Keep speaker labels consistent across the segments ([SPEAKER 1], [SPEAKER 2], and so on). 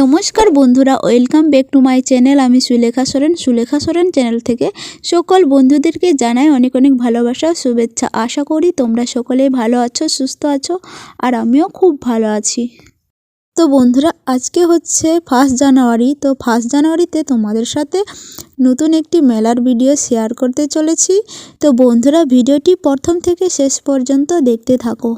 [SPEAKER 1] নমস্কার বন্ধুরা, welcome back to my channel. আমি সুলেখা সোরেন। সুলেখা সোরেন চ্যানেল থেকে সকল বন্ধুদেরকে জানাই অনেক অনেক ভালোবাসা, শুভেচ্ছা। আশা করি তোমরা সকলে ভালো আছো, সুস্থ আছো, আর আমিও খুব ভালো আছি। তো বন্ধুরা, আজকে হচ্ছে ফার্স্ট জানুয়ারি। তো ফার্স্ট জানুয়ারিতে তোমাদের সাথে নতুন একটি মেলার ভিডিও শেয়ার করতে চলেছি। তো বন্ধুরা, ভিডিওটি প্রথম থেকে শেষ পর্যন্ত দেখতে থাকো।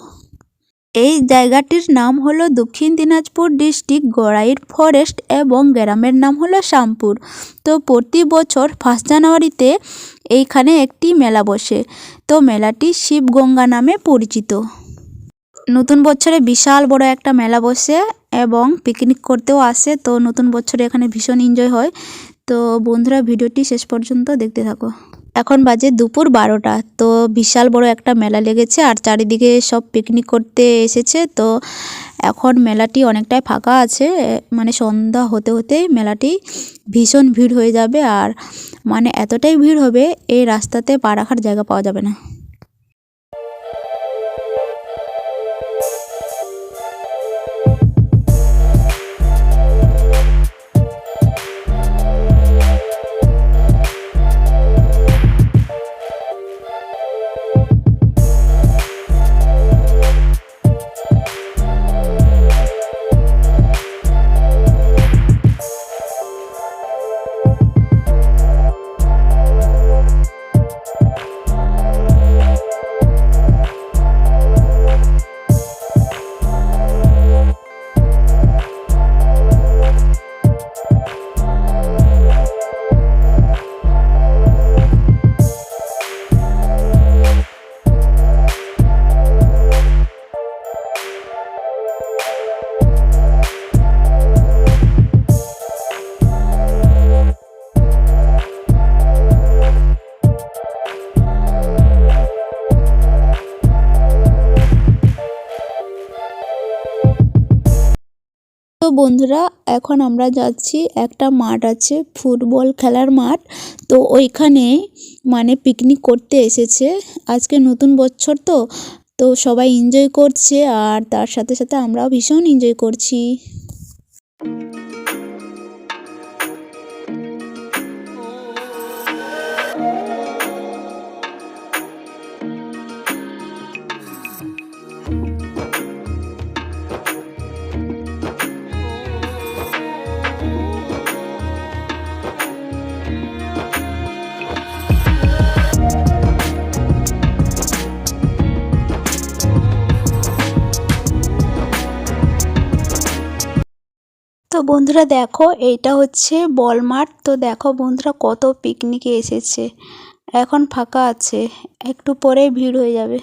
[SPEAKER 1] এই জায়গাটির নাম হলো দক্ষিণ দিনাজপুর ডিস্ট্রিক্ট গড়াইর ফরেস্ট এবং গ্রামের নাম হলো শ্যামপুর। তো প্রতি বছর ফার্স্ট জানুয়ারিতে এইখানে একটি মেলা বসে। তো মেলাটি শিবগঙ্গা নামে পরিচিত। নতুন বছরে বিশাল বড় একটা মেলা বসে এবং পিকনিক করতেও আসে। তো নতুন বছরে এখানে ভীষণ এনজয় হয়। তো বন্ধুরা, ভিডিওটি শেষ পর্যন্ত দেখতে থাকো। এখন বাজে দুপুর বারোটা। তো বিশাল বড় একটা মেলা লেগেছে আর চারিদিকে সব পিকনিক করতে এসেছে। তো এখন মেলাটি অনেকটাই ফাঁকা আছে। মানে সন্ধ্যা হতে হতে মেলাটি ভীষণ ভিড় হয়ে যাবে। আর মানে এতটাই ভিড় হবে, এই রাস্তাতে পা রাখার জায়গা পাওয়া যাবে না। বন্ধুরা, এখন আমরা যাচ্ছি একটা মাঠ আছে, ফুটবল খেলার মাঠ। তো ওইখানে মানে পিকনিক করতে এসেছে। আজকে নতুন বছর তো তো সবাই এনজয় করছে আর তার সাথে সাথে আমরাও ভীষণ এনজয় করছি। বন্ধুরা দেখো, এইটা হচ্ছে বলমার্ট তো দেখো বন্ধুরা কত পিকনিকে এসেছে। এখন ফাঁকা আছে, একটু পরে ভিড় হয়ে যাবে।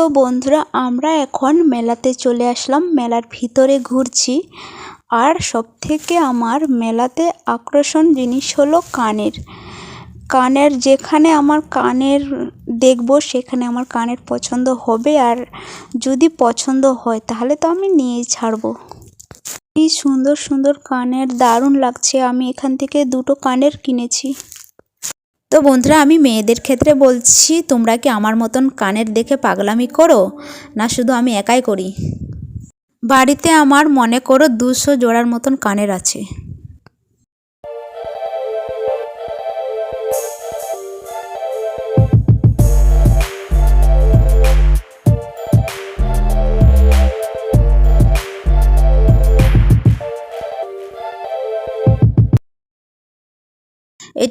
[SPEAKER 1] তো বন্ধুরা, আমরা এখন মেলাতে চলে আসলাম। মেলার ভিতরে ঘুরছি। আর সবথেকে আমার মেলাতে আকর্ষণ জিনিস হলো কানের। কানের যেখানে আমার কানের দেখব, সেখানে আমার কানের পছন্দ হবে। আর যদি পছন্দ হয়, তাহলে তো আমি নিয়েই ছাড়বো। কি সুন্দর সুন্দর কানের, দারুণ লাগছে। আমি এখান থেকে দুটো কানের কিনেছি। তো বন্ধুরা, আমি মেয়েদের ক্ষেত্রে বলছি, তোমরা কি আমার মতন কানের দেখে পাগলামি করো? না, শুধু আমি একাই করি। বাড়িতে আমার মনে করো দুশো জোড়ার মতন কানের আছে।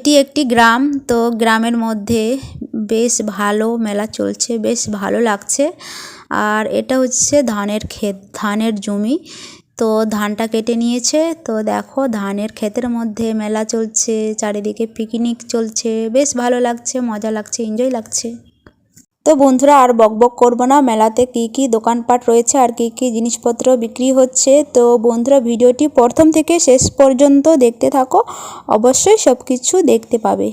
[SPEAKER 1] এটি একটি গ্রাম। তো গ্রামের মধ্যে বেশ ভালো মেলা চলছে, বেশ ভালো লাগছে। আর এটা হচ্ছে ধানের ক্ষেত, ধানের জমি। তো ধানটা কেটে নিয়েছে। তো দেখো, ধানের ক্ষেতের মধ্যে মেলা চলছে, চারিদিকে পিকনিক চলছে। বেশ ভালো লাগছে, মজা লাগছে এনজয় লাগছে। তো বন্ধুরা, আর বকবক করব না। মেলাতে কি কি দোকানপাট রয়েছে আর কি কি জিনিসপত্র বিক্রি হচ্ছে? তো বন্ধুরা, ভিডিওটি প্রথম থেকে শেষ পর্যন্ত দেখতে থাকো। অবশ্যই সব কিছু দেখতে পাবে।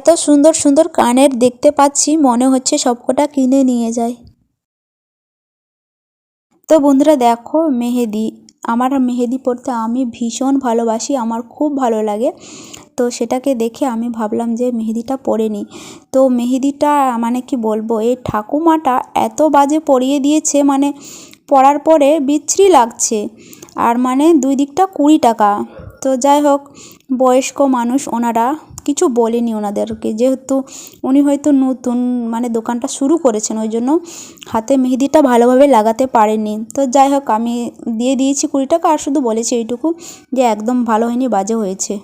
[SPEAKER 1] এত সুন্দর সুন্দর কানের দেখতে পাচ্ছি, মনে হচ্ছে সবকটা কিনে নিয়ে যায়। তো বন্ধুরা দেখো মেহেদি, আমার মেহেদি পড়তে আমি ভীষণ ভালোবাসি, আমার খুব ভালো লাগে। তো সেটাকে দেখে আমি ভাবলাম যে মেহেদিটা পরে নিই। তো মেহেদিটা মানে কি বলব, এই ঠাকুমাটা এত বাজে পরিয়ে দিয়েছে মানে পরার পরে বিচ্ছিরি লাগছে। আর মানে দুই দিকটা কুড়ি টাকা। তো যাই হোক, বয়স্ক মানুষ ওনারা কিছু বলেনি ওনাদেরকে। যেহেতু উনি হয়তো নতুন মানে দোকানটা শুরু করেছেন, ওই জন্য হাতে মেহেদিটা ভালোভাবে লাগাতে পারেনি তো যাই হোক, আমি দিয়ে দিয়েছি কুড়ি টাকা, আর শুধু বলেছি এইটুকু যে একদম ভালো হয়নি, বাজে হয়েছে।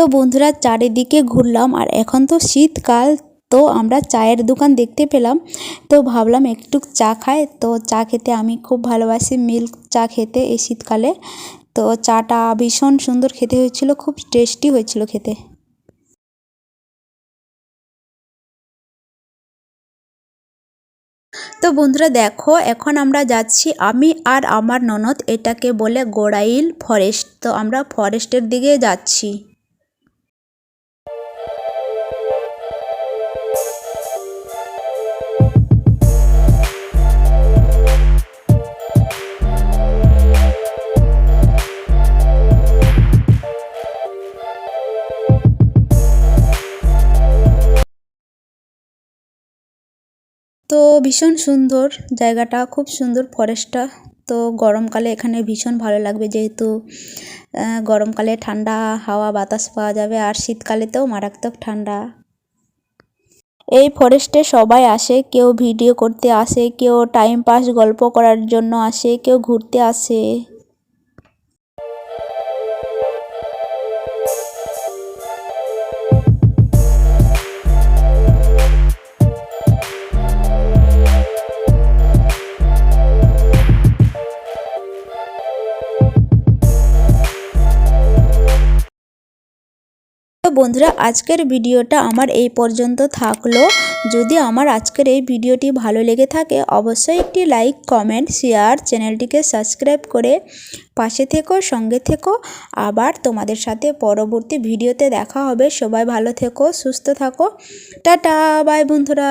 [SPEAKER 1] তো বন্ধুরা চারিদিকে ঘুরলাম আর এখন তো শীতকাল, তো আমরা চায়ের দোকান দেখতে পেলাম। তো ভাবলাম একটু চা খাই। তো চা খেতে আমি খুব ভালোবাসি মিল্ক চা খেতে এই শীতকালে। তো চাটা ভীষণ সুন্দর খেতে হয়েছিল, খুব টেস্টি হয়েছিল খেতে। তো বন্ধুরা দেখো, এখন আমরা যাচ্ছি আমি আর আমার ননদ, এটাকে বলে গোড়াইল ফরেস্ট। তো আমরা ফরেস্টের দিকে যাচ্ছি। তো ভীষণ সুন্দর জায়গাটা, খুব সুন্দর ফরেস্টটা তো গরমকালে এখানে ভীষণ ভালো লাগবে যেহেতু গরমকালে ঠান্ডা হাওয়া, বাতাস পাওয়া যাবে আর শীতকালেতেও মারাত্মক ঠান্ডা। এই ফরেস্টে সবাই আসে, কেউ ভিডিও করতে আসে, কেউ টাইম পাস গল্প করার জন্য আসে, কেউ ঘুরতে আসে। বন্ধুরা, আজকের ভিডিওটা আমার এই পর্যন্ত থাকল। যদি আমার আজকের এই ভিডিওটি ভালো লেগে থাকে, অবশ্যই একটি লাইক, কমেন্ট, শেয়ার চ্যানেলটিকে সাবস্ক্রাইব করে পাশে থেকো, সঙ্গে থেকো। আবার তোমাদের সাথে পরবর্তী ভিডিওতে দেখা হবে। সবাই ভালো থেকো, সুস্থ থাকো। টাটা, বাই বন্ধুরা।